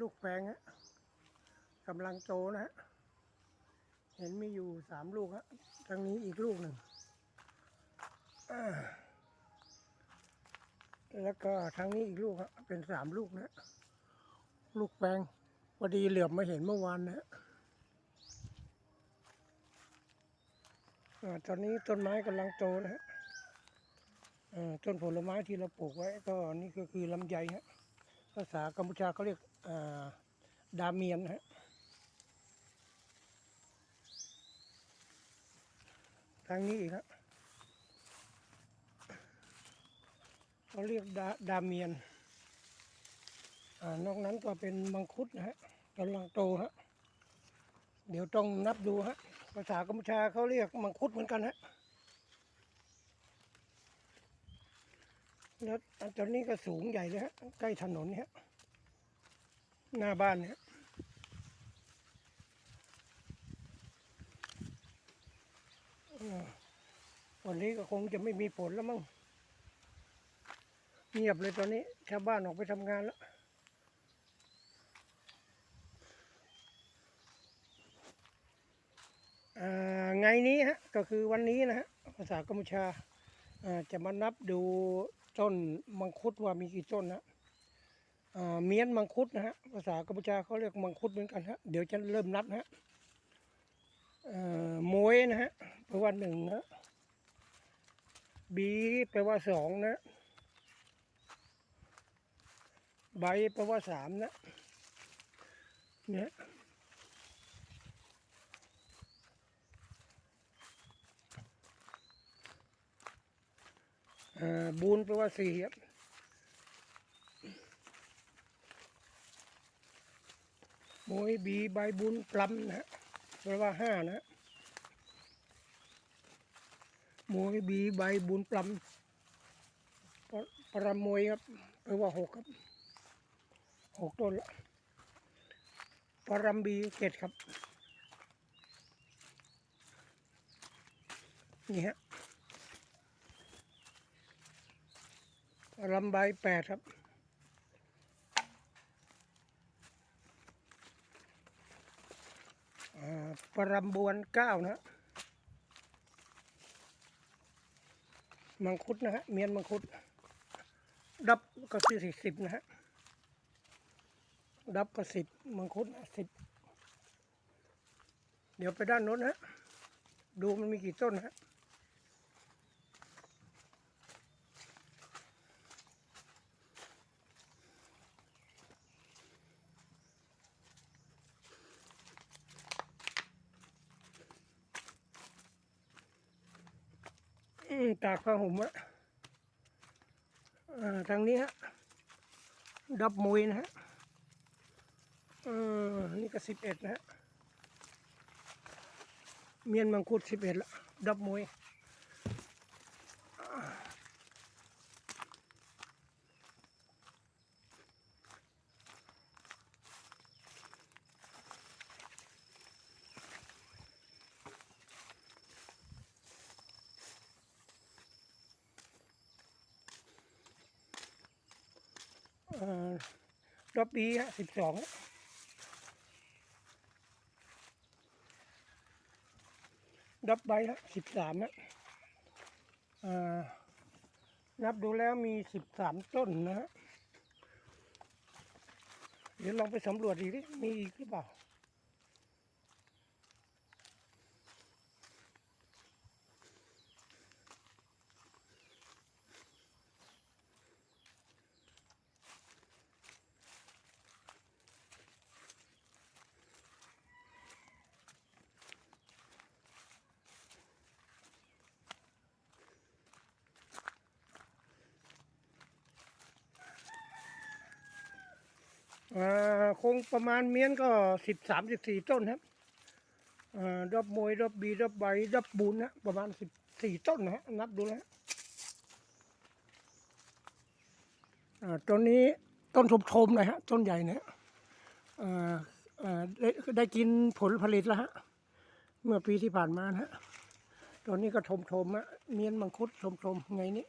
ลูกแปลงฮะกำลังโตนะฮะ เห็นมีอยู่สามลูกฮะทางนี้อีกลูกหนึ่ง แล้วก็ทางนี้อีกลูกฮะเป็นสามลูกนะ ลูกแปลงพอดีเหลือบมาเห็นเมื่อวานนะฮะตอนนี้ต้นไม้กำลังโตนะฮะต้นผลไม้ที่เราปลูกไว้ก็นี่ก็คือลำไยฮะ ภาษากัมพูชาเขาเรียกดาเมียนนะฮะทางนี้อีกครับเขาเรียกดาดาเมียนอ่านอกนั้นก็เป็นมังคุดนะฮะกำลังโตฮะ เดี๋ยวต้องนับดูฮะ ภาษากัมพูชาเขาเรียกมังคุดเหมือนกันฮะ แล้วอันตอนนี้ก็สูงใหญ่เลยฮะใกล้ถนนเนี่ยหน้าบ้านเนี่ยวันนี้ก็คงจะไม่มีผลแล้วมั้งเงียบเลยตอนนี้ชาวบ้านออกไปทำงานแล้วไงนี้ฮะก็คือวันนี้นะฮะภาษากัมพูชาจะมานับดู ต้นมังคุดว่ามีกี่ต้นนะเมียนมังคุดนะฮะภาษากัมพูชาเขาเรียกมังคุดเหมือนกันฮะเดี๋ยวจะเริ่มนับนะฮะโมยนะฮะแปลว่าหนึ่งนะบีแปลว่าสองนะใบแปลว่าสามนะเนี่ย บูนแปลว่าสี่ครับโมยบีใบบุญปลำนะฮะแปลว่าห้านะมวยบีใบบุญปลำปรปรมวยครับแปลว่าหกครับหกต้นละปรมบีเจ็ดครับ นี่ฮะ ปรมใบแปดครับ ปรมบวนเก้านะมังคุดนะฮะ เมียนมังคุด ดับก็สี่สิบนะฮะ ดับก็สิบมังคุดสิบ เดี๋ยวไปด้านโน้นนะฮะ ดูมันมีกี่ต้นนะฮะ ตากผ้าห่มอะอ่าทางนี้ฮะดับมวยนะฮะนี่ก็สิบเอ็ดนะฮะเมียนมังคุดสิบเอ็ดละดับมวย รอบปีฮะสิบสองดับใบฮะสิบสามนะนับดูแล้วมีสิบสามต้นนะฮะเดี๋ยวลองไปสำรวจอีกดิมีอีกหรือเปล่า คงประมาณเมียนก็สิบสามสิบสี่ต้นครับอดอกมวยดอกบีดอกใบดอกบุญนะประมาณสิบสี่ต้นนะฮะนับดูแล้วต้นนี้ต้นชมๆหน่อยฮะต้นใหญ่นะฮะอ่าอ่าได้ได้กินผลผลิตแล้วฮะเมื่อปีที่ผ่านมานะฮะตอนนี้ก็ชมๆฮะเมียนมังคุดชมๆไงนี่